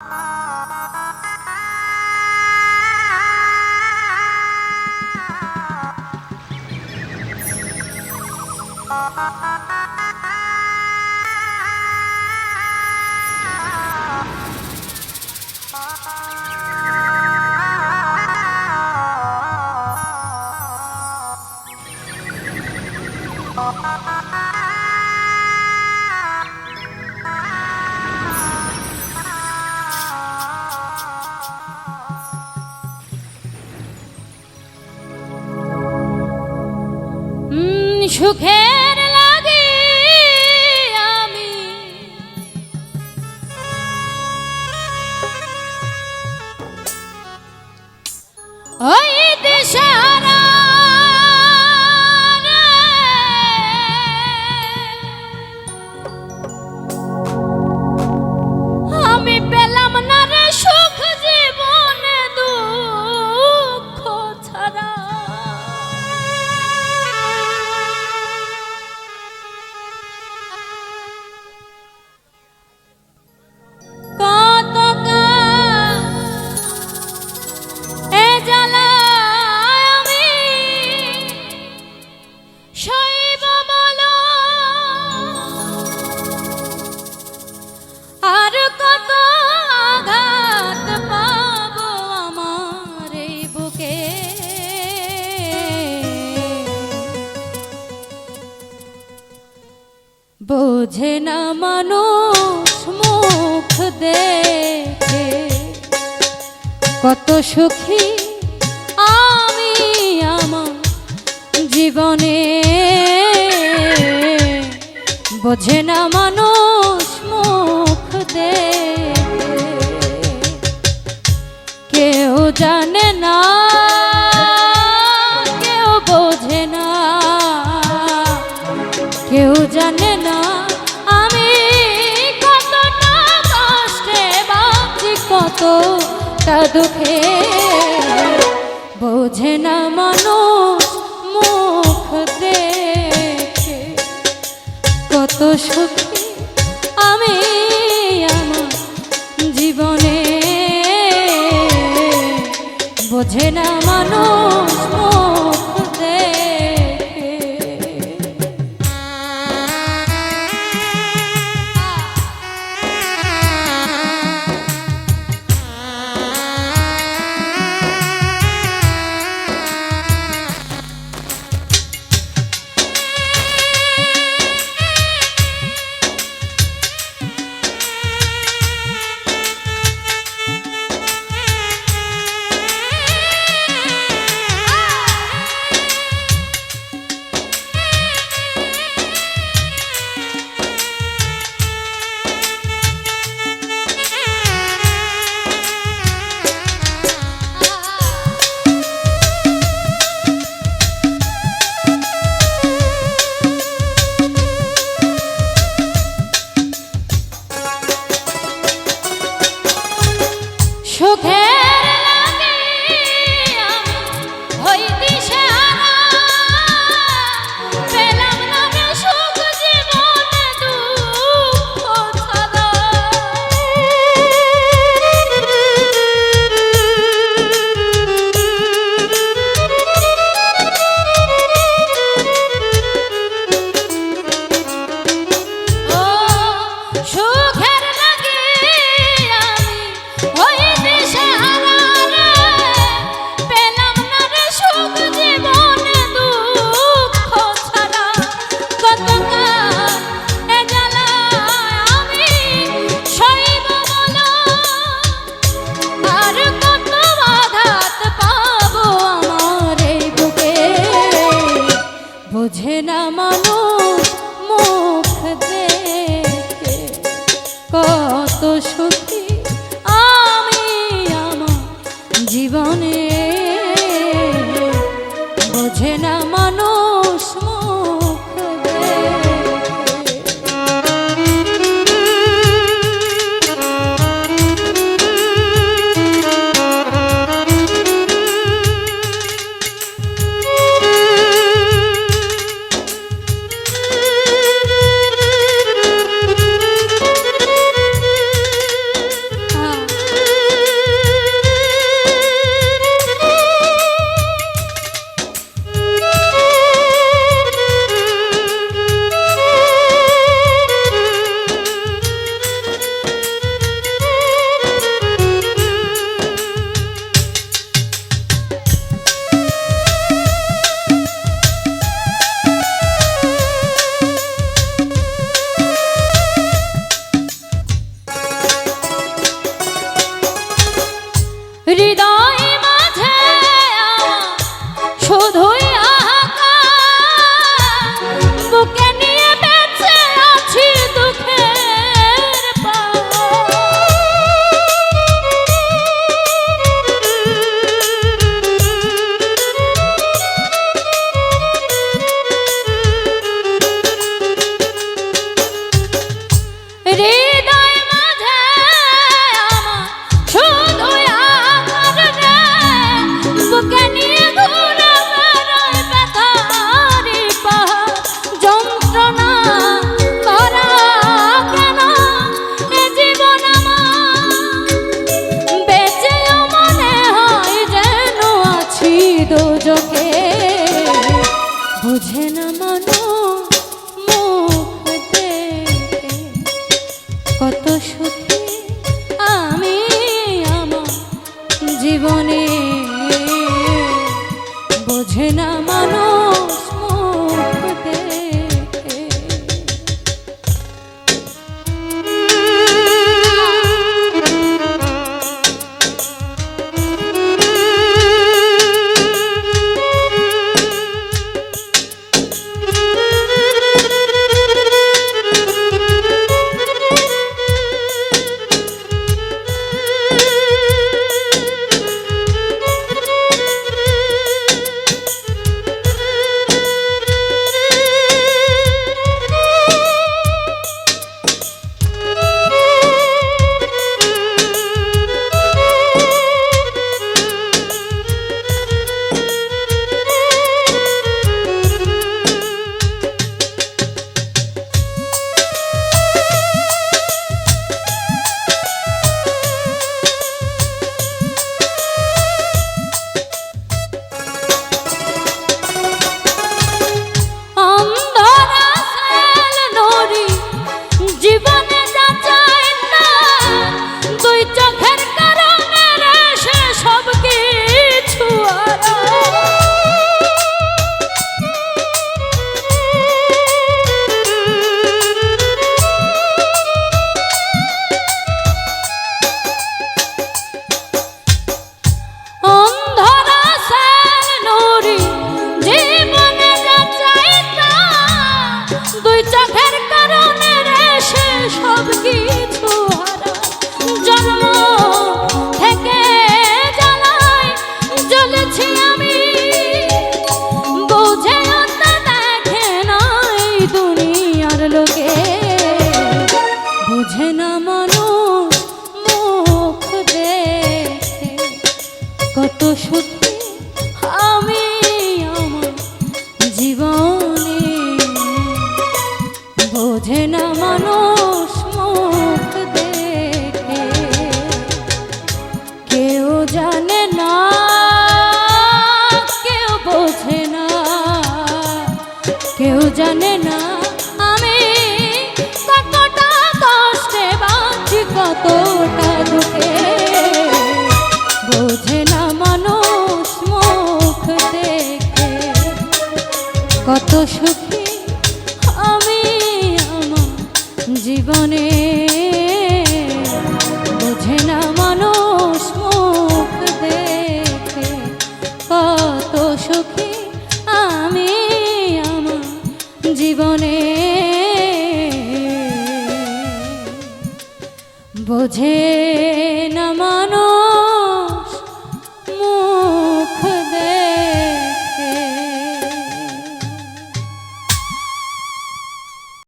Ah. সুখের মানুষ মুখ দেখে। কত সুখী আমি আমার জীবনে। বোঝে না মানুষ মুখ দেখে। কেউ জানে না, কেউ বোঝে না। কেউ জানে না কতটা দুঃখে। বোঝে না মানুষ মুখ দেখে। কত সুখী আমি আমার জীবনে। বোঝে না মানুষ মুখ বুঝে না সে সব কিছু জন্ম থেকে জ্বালায় জ্বলেছি দুনিয়ার লোকে। বুঝে না জানে না আমি কতটা কষ্টে বাঁচি কতটা দুঃখে। বোঝে না মানুষ মুখ দেখে কত সুখী 제